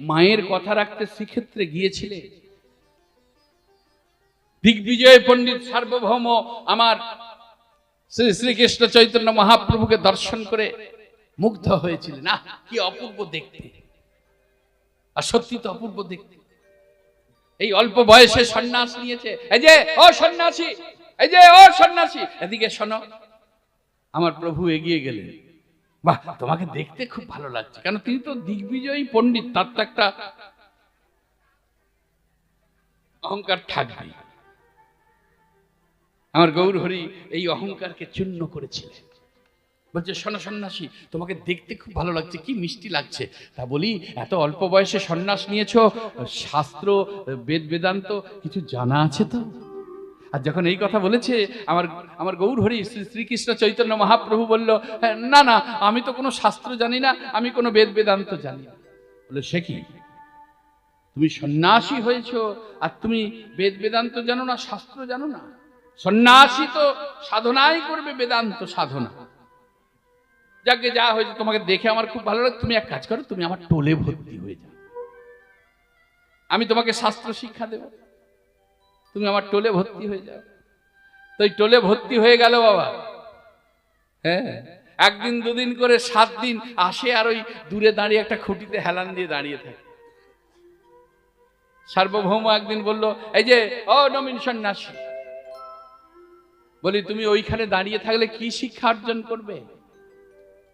মায়ের কথা রাখতে শ্রীক্ষেত্রে গিয়েছিলে? দিগ্বিজয় পণ্ডিত সার্বভৌম আমার শ্রী শ্রীকৃষ্ণ চৈতন্য মহাপ্রভুকে দর্শন করে মুগ্ধ হয়েছিলেন না, কি অপূর্ব দেখতে। আর সত্যি তো অপূর্ব দেখতে। এই অল্প বয়সে সন্ন্যাস নিয়েছে। এই যে, ও সন্ন্যাসী! এই যে, ও সন্ন্যাসী! এদিকে শোনো, আমার প্রভু এগিয়ে গেলেন। বাহ, তোমাকে দেখতে খুব ভালো লাগছে। কেন, তিনি তো দিগ্বিজয়ী পণ্ডিত, তার তো একটা অহংকার থাকবে আমার গৌর হরি এই অহংকারকে চূর্ণ করেছিলেন। বলছে, শোনো সন্ন্যাসী, তোমাকে দেখতে খুব ভালো লাগছে, কি মিষ্টি লাগছে। তা বলি, এত অল্প বয়সে সন্ন্যাস নিয়েছো, শাস্ত্র, বেদ, বেদান্ত, কিছু জানা আছে তো? আর যখন এই কথা বলেছে আমার আমার গৌর হরি শ্রী শ্রীকৃষ্ণ চৈতন্য মহাপ্রভু বলল "হ্যাঁ, না না আমি তো কোনো শাস্ত্র জানি না আমি কোনো বেদ বেদান্ত জানি না। বলে সে কি? তুমি সন্ন্যাসী হয়েছো আর তুমি বেদ বেদান্ত জানো না শাস্ত্র জানো না? সন্ন্যাসী তো সাধনাই করবে বেদান্ত সাধনা। যাকে যা হয়েছে তোমাকে দেখে আমার খুব ভালো লাগে। তুমি এক কাজ করো তুমি আমার টোলে ভর্তি হয়ে যাও। আমি তোমাকে শাস্ত্র শিক্ষা দেব। তুমি আমার টোলে ভর্তি হয়ে যাও। তো টোলে ভর্তি হয়ে গেল বাবা। হ্যাঁ একদিন দুদিন করে সাত দিন আসে আর ওই দূরে দাঁড়িয়ে একটা খুঁটিতে হেলান দিয়ে দাঁড়িয়ে থাকে। সার্বভৌম একদিন বলল, এই যে, ও নবীন সন্ন্যাসী, বলি তুমি ওইখানে দাঁড়িয়ে থাকলে কি শিক্ষা অর্জন করবে?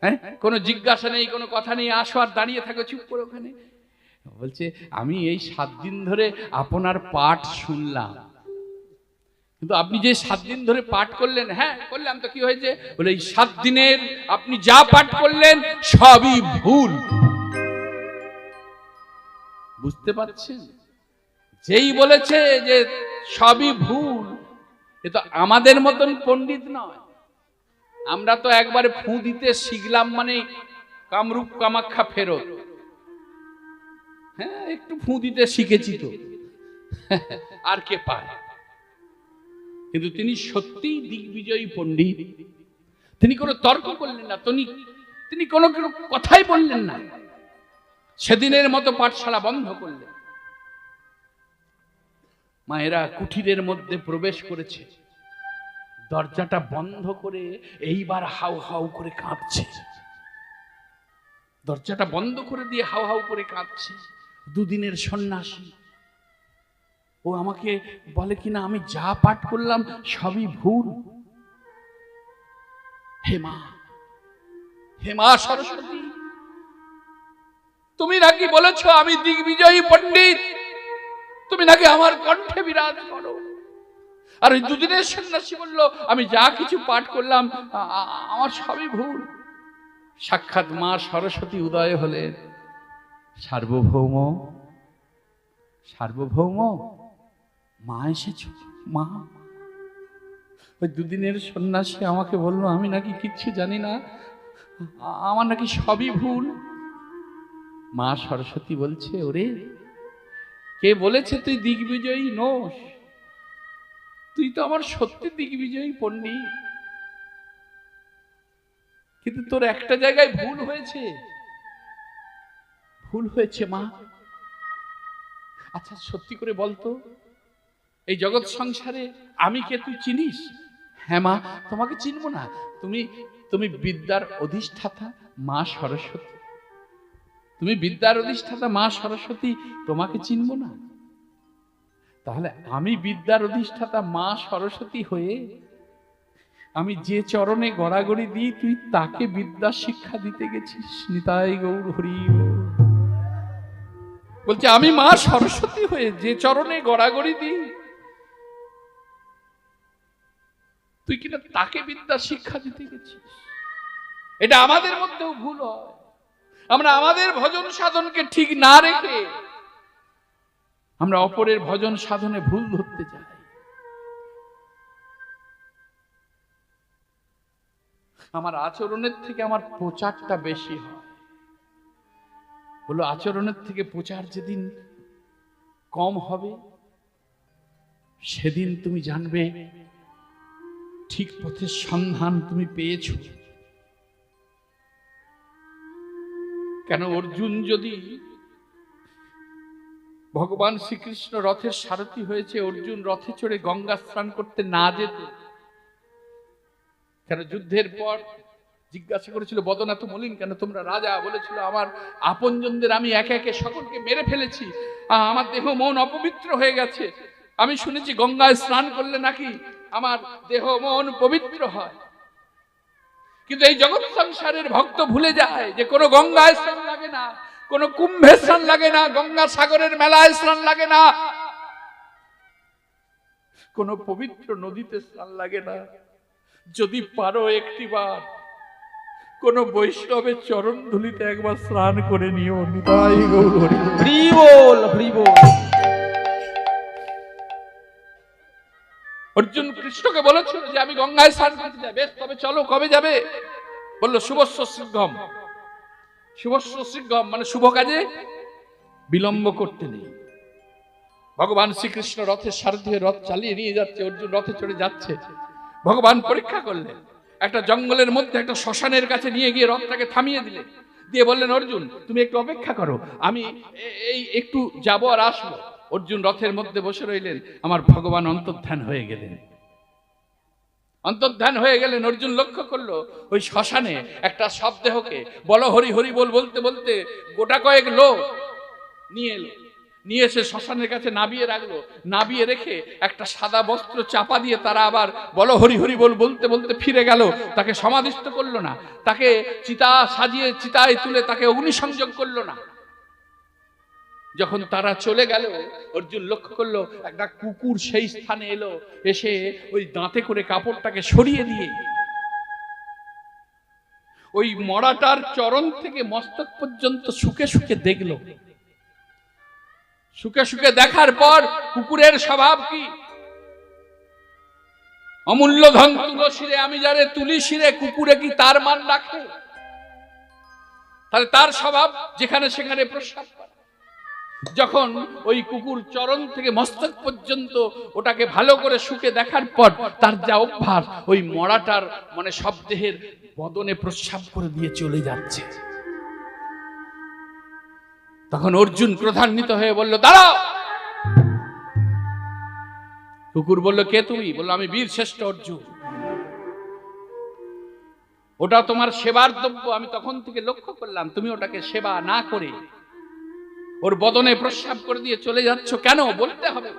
হ্যাঁ কোনো জিজ্ঞাসা নেই, কোনো কথা নেই, আসো আর দাঁড়িয়ে থাকো চুপ করে ওখানে। বলছে, আমি এই সাত দিন ধরে আপনার পাঠ শুনলাম। কিন্তু আপনি যে সাত দিন ধরে পাঠ করলেন হ্যাঁ করলাম তো, কি হয়েছে? বলে, এই সাত দিনের আপনি যা পাঠ করলেন, সবই ভুল। বুঝতে পারছেন? যেই বলেছে যে সবই ভুল, এ তো আমাদের মতন পণ্ডিত নয়। আমরা তো একবারে ফু দিতে শিখলাম মানে কামরূপ কামাখ্যা ফেরত। হ্যাঁ একটু ফু দিতে শিখেছি তো। আর কে পায়? কিন্তু তিনি সত্যিই দিগ্বিজয়ী পণ্ডিত। তিনি কোনো তর্ক করলেন না, তিনি তিনি কোনো কোনো কথাই বললেন না। সেদিনের মতো পাঠশালা বন্ধ করলেন। মায়েরা কুঠিরের মধ্যে প্রবেশ করেছে। দরজাটা বন্ধ করে এইবার হাউ হাউ করে কাঁপছে। দরজাটা বন্ধ করে দিয়ে হাউ হাউ করে কাঁপছে। দুদিনের সন্ন্যাসী ও আমাকে বলে কিনা, আমি যা পাঠ করলাম সবই ভুল। হে মা হে মা সরস্বতী, তুমি নাকি বলেছ আমি দিগ্বিজয়ী পণ্ডিত? তুমি নাকি আমার কণ্ঠে বিরাজ করো? আর ওই দুদিনের সন্ন্যাসী বলল, আমি যা কিছু পাঠ করলাম আমার সবই ভুল। সাক্ষাৎ মা সরস্বতী উদয় হলেন। সার্বভৌম সার্বভৌম মা এসেছ। মা। ওই দুদিনের সন্ন্যাসী আমাকে বলল, আমি নাকি কিচ্ছু জানি না। আমার নাকি সবই ভুল। মা সরস্বতী বলছে, ওরে, কে বলেছে তুই দিগ্বিজয়ী নোস? তুই তো আমার সত্যি দিগ্বিজয়ী পণ্ডিত। কিন্তু তোর একটা জায়গায় ভুল হয়েছে। ভুল হয়েছে মা। আচ্ছা সত্যি করে বলতো এই জগৎ সংসারে আমি কে তুই চিনিস? হ্যাঁ মা, তোমাকে চিনবো না। তুমি তুমি বিদ্যার অধিষ্ঠাতা মা সরস্বতী। তুমি বিদ্যার অধিষ্ঠাতা মা সরস্বতী, তোমাকে চিনব না। তাহলে আমি বিদ্যার অধিষ্ঠাতা মা সরস্বতী হয়ে আমি যে চরণে গড়াগড়ি দিই, তুই তাকে বিদ্যা শিক্ষা দিতে গেছিস? নিতাই গৌর হরি বল। বলছে, আমি মা সরস্বতী হয়ে যে চরণে গড়াগড়ি দিই তুই কিনা তাকে বিদ্যা শিক্ষা দিতে গেছিস? এটা আমাদের মধ্যেও ভুল হয়। আমরা আমাদের ভজন সাধনকে ঠিক না রেখে আমরা অপরের ভজন সাধনে ভুল ধরতে যাই। আমার আচরণের থেকে আমার প্রচারটা বেশি হয়। বলো, আচরণের থেকে প্রচার যেদিন কম হবে, সেদিন তুমি জানবে ঠিক পথের সন্ধান তুমি পেয়েছ। কেন অর্জুন যদি ভগবান শ্রীকৃষ্ণ রথের সারথি হয়েছে, অর্জুন রথে চড়ে গঙ্গা স্নান করতে না যেত, কেন যুদ্ধের পর জিজ্ঞাসা করেছিল, বদনাথ মলিন, কেন তোমরা রাজা? বলেছিল, আমার আপনজনদের আমি একে একে সকলকে মেরে ফেলেছি আমার দেহ মন অপবিত্র হয়ে গেছে। আমি শুনেছি গঙ্গায় স্নান করলে নাকি আমার দেহ মন পবিত্র হয়। কিন্তু এই জগৎ সংসারের ভক্ত ভুলে যায় যে কোনো গঙ্গায় স্নান লাগে না, কোনো কুম্ভে স্নান লাগে না, গঙ্গা সাগরের মেলায় স্নান লাগে না। কোনো পবিত্র নদীতে স্নান লাগে না। যদি পারো একটিবার, কোন বৈষ্ণবের চরণ ধুলিতে একবার স্নান করে নিও। নিতাই গৌর। হরি বল। অর্জুন কৃষ্ণকে বলেছিল যে আমি গঙ্গায় স্নান করতে বেশ, তবে চলো, কবে যাবে? বলল শুভস্ব শীঘ্রম শুভস্ব শীঘ্রম মানে শুভ কাজে বিলম্ব করতে নেই। ভগবান শ্রীকৃষ্ণ রথের সারথি রথ চালিয়ে নিয়ে যাচ্ছে, অর্জুন রথে চড়ে যাচ্ছে। ভগবান পরীক্ষা করলেন। একটা জঙ্গলের মধ্যে একটা শ্মশানের কাছে নিয়ে গিয়ে রথটাকে থামিয়ে দিলে দিয়ে বললেন, অর্জুন, তুমি একটু অপেক্ষা করো। আমি এই একটু যাব আর আসব। অর্জুন রথের মধ্যে বসে রইলেন। আমার ভগবান অন্তর্ধান হয়ে গেলেন। অন্তর্ধান হয়ে গেলেন, অর্জুন লক্ষ্য করল, ওই শ্মশানে একটা শবদেহকে বলো হরি হরি বল বলতে বলতে গোটা কয়েক লোক নিয়ে এলো। নিয়ে এসে শ্মশানের কাছে নাবিয়ে রাখল। নাবিয়ে রেখে একটা সাদা বস্ত্র চাপা দিয়ে তারা আবার বলো হরি হরি বল বলতে বলতে ফিরে গেল। তাকে সমাধিস্থ করল না। তাকে চিতা সাজিয়ে, চিতায় তুলে তাকে অগ্নিসংযোগ করল না। যখন তারা চলে গেল, অর্জুন লক্ষ্য করল, একটা কুকুর সেই স্থানে এলো, এসে ওই দাঁতে করে কাপড়টাকে সরিয়ে দিয়ে ওই মরাটার চরণ থেকে মস্তক পর্যন্ত শুকে শুকে দেখল। শুকে শুকে দেখার পর কুকুরের স্বভাব কি? অমূল্য ধন তুলসিরে, আমি যারে তুলি শিরে কুকুরে কি তার মান রাখে? তাহলে তার স্বভাব যেখানে সেখানে প্রস্রাব করা। যখন ওই কুকুর চরণ থেকে মস্তক পর্যন্ত ওটাকে ভালো করে শুকে দেখার পর তার যা অভ্যাস, ওই মরাটার মানে সব দেহের বদনে প্রস্রাব করে দিয়ে চলে যাচ্ছে। তখন অর্জুন ক্রধান্বিত হয়ে বলল, দাঁড়াও! কুকুর বলল, কে তুমি? বলল, আমি বীর শ্রেষ্ঠ অর্জুন। ওটা তোমার সেবার দ্রব্য, আমি তখন থেকে লক্ষ্য করলাম, তুমি ওটাকে সেবা না করে ওর বদনে প্রস্রাব করে দিয়ে চলে যাচ্ছ কেন বলতে হবে?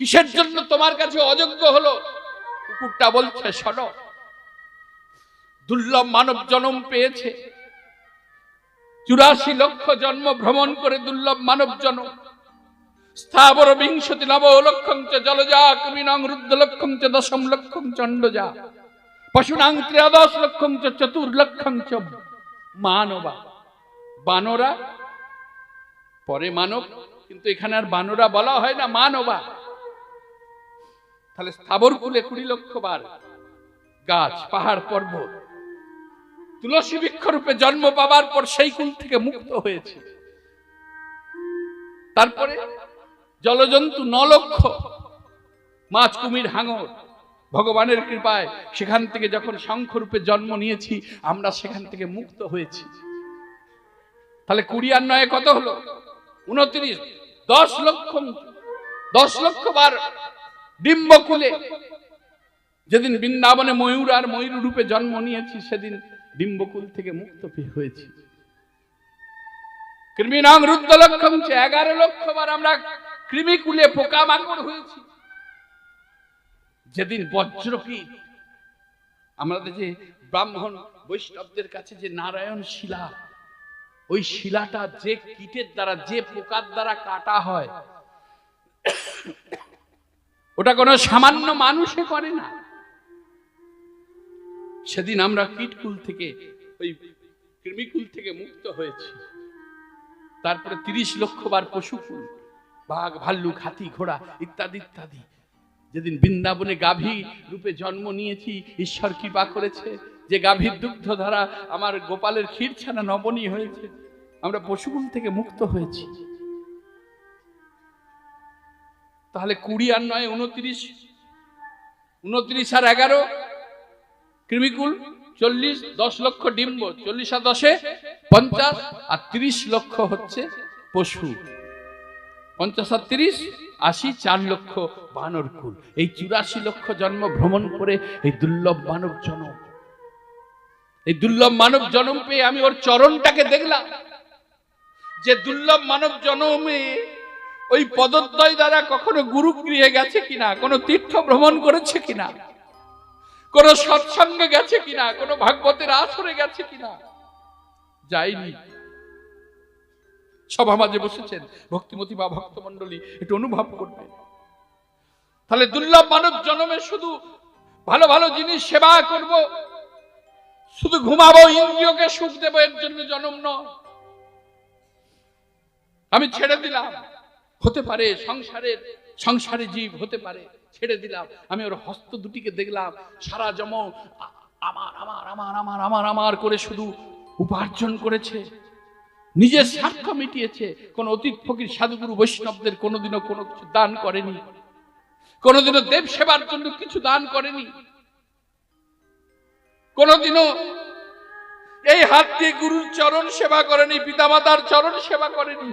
কিসের জন্য তোমার কাছে অযোগ্য হলো? কুকুরটা বলছে, শোনো, দুর্লভ মানব জন্ম পেয়েছে। চুরাশি লক্ষ জন্ম ভ্রমণ করে দুর্লভ মানব জন্ম। স্থাবর বিংশতি নব লক্ষং চ জলজা কৃমিনং রুদ্র লক্ষং চ দশম লক্ষং চণ্ডজা পশুনাং ত্রয়োদশ লক্ষং চ চতুর্লক্ষং চ মানবা। বানরা, পরে মানব, কিন্তু এখানে আর বানরা বলা হয় না, মানবা। তাহলে স্থাবর কুলে কুড়ি লক্ষ বার গাছ, পাহাড়, পর্বত, তুলসী বৃক্ষরূপে জন্ম পাবার পর সেই কুল থেকে মুক্ত হয়েছে। তারপরে জলজন্তু ন লক্ষ মাছ কুমির হাঙর, ভগবানের কৃপায় সেখান থেকে যখন শঙ্খরূপে জন্ম নিয়েছি, আমরা সেখান থেকে মুক্ত হয়েছি। তাহলে কুড়ি আর নয় কত হলো? উনত্রিশ। দশ লক্ষ দশ লক্ষ বার ডিম্বকুলে যেদিন বৃন্দাবনে ময়ূর আর ময়ূর রূপে জন্ম নিয়েছি, সেদিন ডিম্বকুল থেকে মুক্ত হয়েছি। কৃমিনাং রুদ্র লক্ষম এগারো লক্ষ বার আমরা কৃমিকুলে পোকামাকড় হয়েছি। যেদিন বজ্রকীট আমাদের যে ব্রাহ্মণ বৈষ্ণবদের কাছে যে নারায়ণ শিলা ওই শিলাটা যে কীটের দ্বারা, যে পোকার দ্বারা কাটা হয়, ওটা কোনো সামান্য মানুষে করে না। সেদিন আমরা কীটকুল থেকে, ওই কৃমিকুল থেকে মুক্ত হয়েছি। তারপরে তিরিশ লক্ষ বার পশুকুল, বাঘ, ভাল্লুক, হাতি, ঘোড়া ইত্যাদি ইত্যাদি। যেদিন বৃন্দাবনে গাভী রূপে জন্ম নিয়েছি, ঈশ্বর কৃপা করেছে। যে গাভীর দুগ্ধ ধারা আমার গোপালের ক্ষীর ছানা নবনী হয়েছে, আমরা পশুকুল থেকে মুক্ত হয়েছি। তাহলে কুড়ি আর নয়, উনত্রিশ উনত্রিশ আর এগারো, কৃমিকুল চল্লিশ, দশ লক্ষ ডিম্ব, চল্লিশ আর দশে পঞ্চাশ, আর তিরিশ লক্ষ হচ্ছে পশু। পঞ্চাশ আর তিরিশ, আশি চার লক্ষ বানর কুল এই চুরাশি লক্ষ জন্ম ভ্রমণ করে এই দুর্লভ মানব জনম এই দুর্লভ মানব জনম পেয়ে আমি ওর চরণটাকে দেখলাম। যে দুর্লভ মানব জনমে ওই পদদ্বয় দ্বারা কখনো গুরু গৃহে গেছে কিনা, কোনো তীর্থ ভ্রমণ করেছে কিনা, কোন সৎসঙ্গে গেছে কিনা, কোন ভাগবতের আসরে গেছে কিনা যাইনি সভা মাঝে বসেছেন ভক্তিমতী বা ভক্তমন্ডলী একটু অনুভব করবে তাহলে দুর্লভ মানব জন্মে শুধু ভালো ভালো জিনিস সেবা করব শুধু ঘুমাবো, ইন্দ্রিয়কে সুখ দেবো, এর জন্য জন্ম আমি ছেড়ে দিলাম। হতে পারে সংসারের, সংসারে জীব হতে পারে, ছেড়ে দিলাম। আমি ওর হস্ত দুটিকে দেখলাম। সারা জম আমার আমার আমার আমার আমার আমার করে শুধু উপার্জন করেছে। নিজের স্বার্থ মিটিয়েছে। কোন অতীত ফকির সাধুগুরু বৈষ্ণবদের কোনোদিনও কোনো কিছু দান করেনি। কোনোদিনও দেব সেবার জন্য কিছু দান করেনি। কোনোদিনও এই হাত দিয়ে গুরুর চরণ সেবা করেনি, পিতামাতার চরণ সেবা করেনি।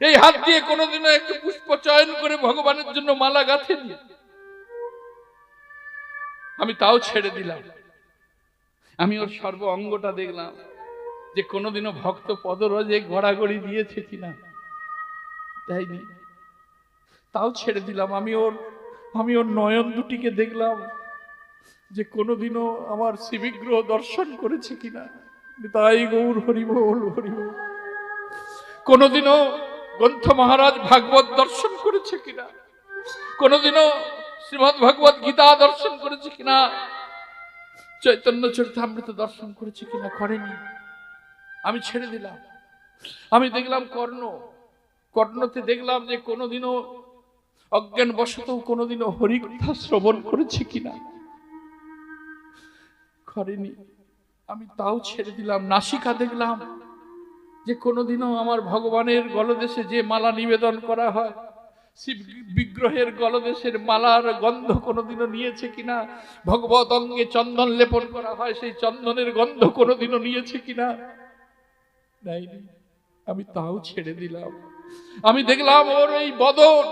এই হাত দিয়ে কোনোদিনও একটু পুষ্প চয়ন করে ভগবানের জন্য মালা গাঁথেনি। আমি তাও ছেড়ে দিলাম। আমি ওর সর্ব অঙ্গটা দেখলাম যে কোনোদিনও ভক্ত পদরজে গড়াগড়ি দিয়েছে কিনা। দেয়নি তাও ছেড়ে দিলাম। আমি ওর আমি ওর নয়ন দুটিকে দেখলাম। যে কোনোদিনও আমার শিবিগ্রহ দর্শন করেছে কিনা। তাই গৌর হরিবোল হরিবোল কোনোদিনও গ্রন্থ মহারাজ ভাগবত দর্শন করেছে কিনা। কোনোদিনও শ্রীমদ ভাগবত গীতা দর্শন করেছে কিনা। চৈতন্য চরিতামৃত দর্শন করেছে কিনা করেনি। আমি ছেড়ে দিলাম। আমি দেখলাম কর্ণ। কর্ণতে দেখলাম যে কোনোদিনও অজ্ঞান বশত কোনোদিনও হরিকথা শ্রবণ করেছে কিনা। করেনি। আমি তাও ছেড়ে দিলাম, নাসিকা দেখলাম যে কোনোদিনও আমার ভগবানের গলদেশে যে মালা নিবেদন করা হয়, শিব বিগ্রহের গলদেশের মালার গন্ধ কোনোদিনও নিয়েছে কিনা, ভগবত অঙ্গে চন্দন লেপন করা হয়, সেই চন্দনের গন্ধ কোনোদিনও নিয়েছে কিনা নেয়নি আমি তাও ছেড়ে দিলাম। আমি দেখলাম ওর এই বদন,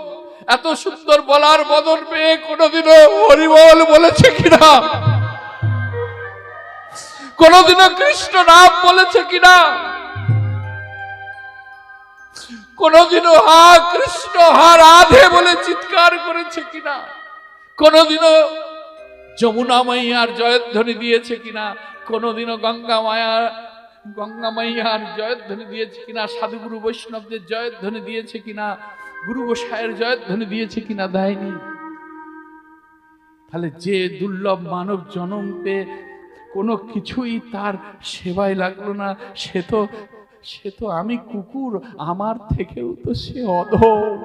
এত সুন্দর বলার বদন পেয়ে কোনোদিনও হরিবল বলেছে কিনা। কোনোদিনও কৃষ্ণ নাম বলেছে কিনা? কোনোদিনও হা কৃষ্ণ, হা রাধে বলে চিৎকার করেছে কিনা? কোনোদিনও যমুনা মাইয়ার জয়ধ্বনি দিয়েছে কিনা? কোনোদিনও গঙ্গা মায়া, গঙ্গা মাইয়ার জয়ধ্বনি দিয়েছে কিনা? সাধুগুরু বৈষ্ণবদের জয়ধ্বনি দিয়েছে কিনা? গুরু গোসাইয়ের জয়ধ্বনি দিয়েছে কিনা? দেয়নি। তাহলে যে দুর্লভ মানব জন্ম পেয়ে কোনো কিছুই তার সেবায় লাগল না। সে তো সে তো আমি কুকুর, আমার থেকেও তো সে অধম।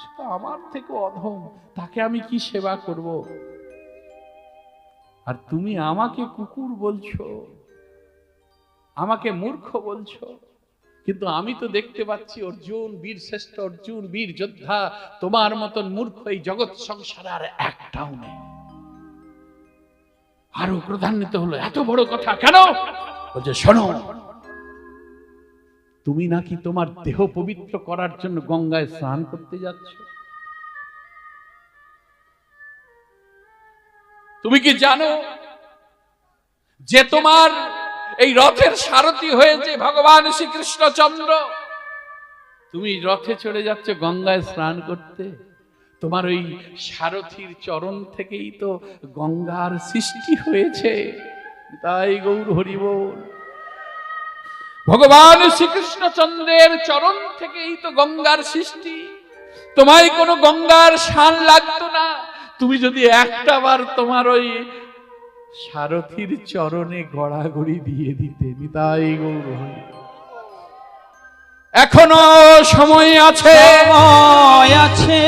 সে তো আমার থেকে অধম, তাকে আমি কি সেবা করব? আর তুমি আমাকে কুকুর বলছো, আমাকে মূর্খ বলছো, কিন্তু আমি তো দেখতে পাচ্ছি অর্জুন, বীর শ্রেষ্ঠ অর্জুন, বীর যোদ্ধা, তোমার মতন মূর্খ এই জগৎ সংসারে আর একটাও নেই। আরও প্রধান্বিত হলো। এত বড় কথা কেন? বলছে, শোনো, তুমি নাকি তোমার দেহ পবিত্র করার জন্য গঙ্গায় স্নান করতে যাচ্ছ? তুমি কি জানো যে তোমার এই রথের সারথি হয়েছে ভগবান শ্রীকৃষ্ণচন্দ্র? তুমি রথে চড়ে যাচ্ছ গঙ্গায় স্নান করতে? তোমার ওই সারথির চরণ থেকেই তো গঙ্গার সৃষ্টি হয়েছে। তাই গৌর হরিবোল ভগবান শ্রীকৃষ্ণচন্দ্রের চরণ থেকেই তো গঙ্গার সৃষ্টি। তোমায় কোনো গঙ্গার শান লাগতো না। তুমি যদি একটা বার তোমার ওই সারথির চরণে গড়াগড়ি দিয়ে দিতে, নিতাই গৌর হরি। এখনও সময় আছে। সময় আছে।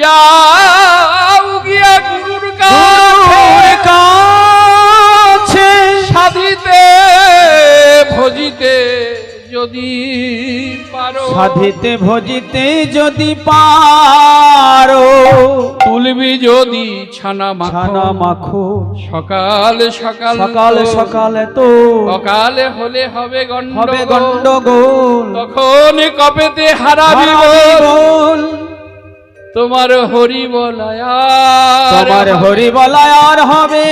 যাও গিয়া গুরুর কাছে। যদি পারো। সাধিতে ভজিতে যদি পারো। তুলবি যদি ছানা ছানা মাখো। মাখো সকাল সকাল সকালে তো, সকালে হলে হবে হবে গন্ডগোল। তখন কপেতে হারাবি বল। তোমার হরি বলায় তোমার হরি বলায় আর হবে